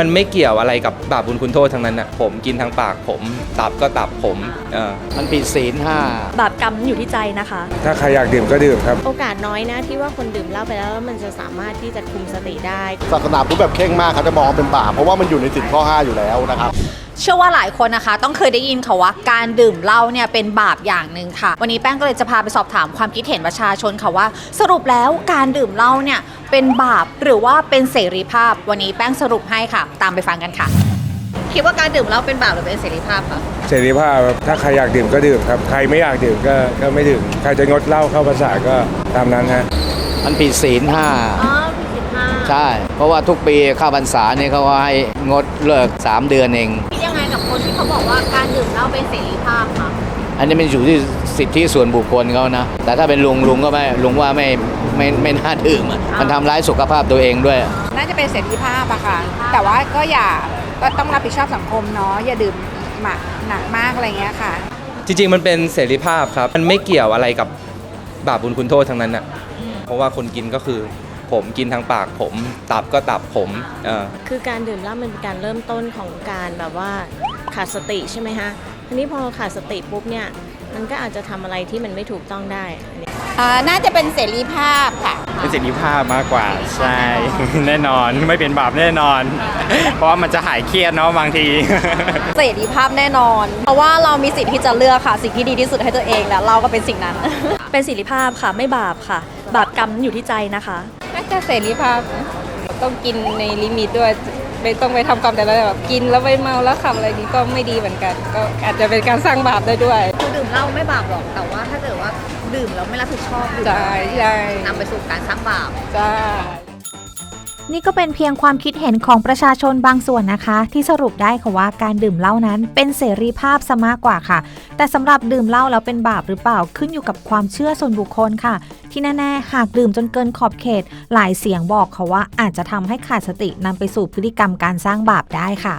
มันไม่เกี่ยวอะไรกับบาปบุญคุณโทษทั้งนั้นนะผมกินทางปากผม ตับก็ตับผมเออมันผิดศีลห้าบาปกรรมอยู่ที่ใจนะคะ ถ้าใครอยากดื่มก็ดื่มครับ โอกาสน้อยนะที่ว่าคนดื่มเหล้าไปแล้วแล้วมันจะสามารถที่จะคุมสติได้ ศาสนาพุทธแบบเคร่งมากเขาจะมองว่าเป็นบาปเพราะว่ามันอยู่ในสินข้อ 5 อยู่แล้วนะครับ เชื่อว่าหลายคนนะคะต้องเคยได้ยินค่ะว่าการดื่มเหล้าเนี่ยเป็นบาปอย่างหนึ่งค่ะ วันนี้แป้งก็เลยจะพาไปสอบถามความคิดเห็นประชาชนค่ะว่า สรุปแล้วการดื่มเหล้าเนี่ยเป็นบาปหรือว่าเป็นเสรีภาพ วันนี้แป้งสรุปให้ค่ะ ตามไปฟังกันค่ะ คิดว่าการดื่มเหล้าเป็นบาปหรือเป็นเสรีภาพคะเสรีภาพครับถ้าใครอยากดื่มก็ดื่มครับ ใครไม่อยากดื่มก็ก็ไม่ดื่ม ใครจะงดเหล้าเข้าภาษาก็ตามนั้นฮะ มันผิดศีลห้า อ๋อผิดสิบห้า ใช่ เพราะว่าทุกปีเข้าพรรษาเนี่ยเขาให้งดเลิก 3 เดือนเอง คิดยังไงกับคนที่เขาบอกว่าการดื่มเหล้าเป็นเสรีภาพคะอันนี้มันอยู่ที่สิทธิส่วนบุคคลเขานะ แต่ถ้าเป็นลุงลุงก็ไม่ลุงว่าไม่ไม่ไม่น่าดื่มอะมันทำร้ายสุขภาพตัวเองด้วย น่าจะเป็นเสรีภาพอะค่ะ แต่ว่าก็อย่าก็ต้องรับผิดชอบสังคมเนาะ อย่าดื่มหมักหนักมากอะไรเงี้ยค่ะ จริงๆ มันเป็นเสรีภาพครับ มันไม่เกี่ยวอะไรกับบาปบุญคุณโทษทั้งนั้นนะเพราะว่าคนกินก็คือ ผมกินทางปากผม ตับก็ตับผมเออคือการดื่มเหล้ามันเป็นการเริ่มต้นของการแบบว่าขาดสติใช่ไหมฮะทีนี้พอขาดสติปุ๊บเนี่ยมันก็อาจจะทำอะไรที่มันไม่ถูกต้องได้อันนี้ อ่าน่าจะเป็นเสรีภาพค่ะ เป็นเสรีภาพมากกว่าใช่ แน่นอนไม่เป็นบาปแน่นอน เพราะว่ามันจะหายเครียดเนาะบางที เสรีภาพแน่นอน เพราะว่าเรามีสิทธิ์ที่จะเลือกค่ะ สิ่งที่ดีที่สุดให้ตัวเองแล้วเราก็เป็นสิ่งนั้น เป็นเสรีภาพค่ะ ไม่บาปค่ะ บาปกรรมอยู่ที่ใจนะคะ น่าจะเสรีภาพนะต้องกินในลิมิตด้วยไม่ต้องไปทำกรรมแต่ละแบบกินแล้วไปเมาแล้วขับอะไรนี้ก็ไม่ดีเหมือนกัน ก็อาจจะเป็นการสร้างบาปได้ด้วยคือดื่มเหล้าไม่บาปหรอกแต่ว่าถ้าเกิดว่าดื่มแล้วไม่รับผิดชอบดื่มใช่ใช่นำไปสู่การสร้างบาปจ้า นี่ก็เป็นเพียงความคิดเห็นของประชาชนบางส่วนนะคะ ที่สรุปได้ค่ะว่าการดื่มเหล้านั้นเป็นเสรีภาพซะมากกว่าค่ะ แต่สำหรับดื่มเหล้าแล้วเป็นบาปหรือเปล่าขึ้นอยู่กับความเชื่อส่วนบุคคลค่ะ ที่แน่ๆ หากดื่มจนเกินขอบเขต หลายเสียงบอกค่ะว่าอาจจะทำให้ขาดสตินำไปสู่พฤติกรรมการสร้างบาปได้ค่ะ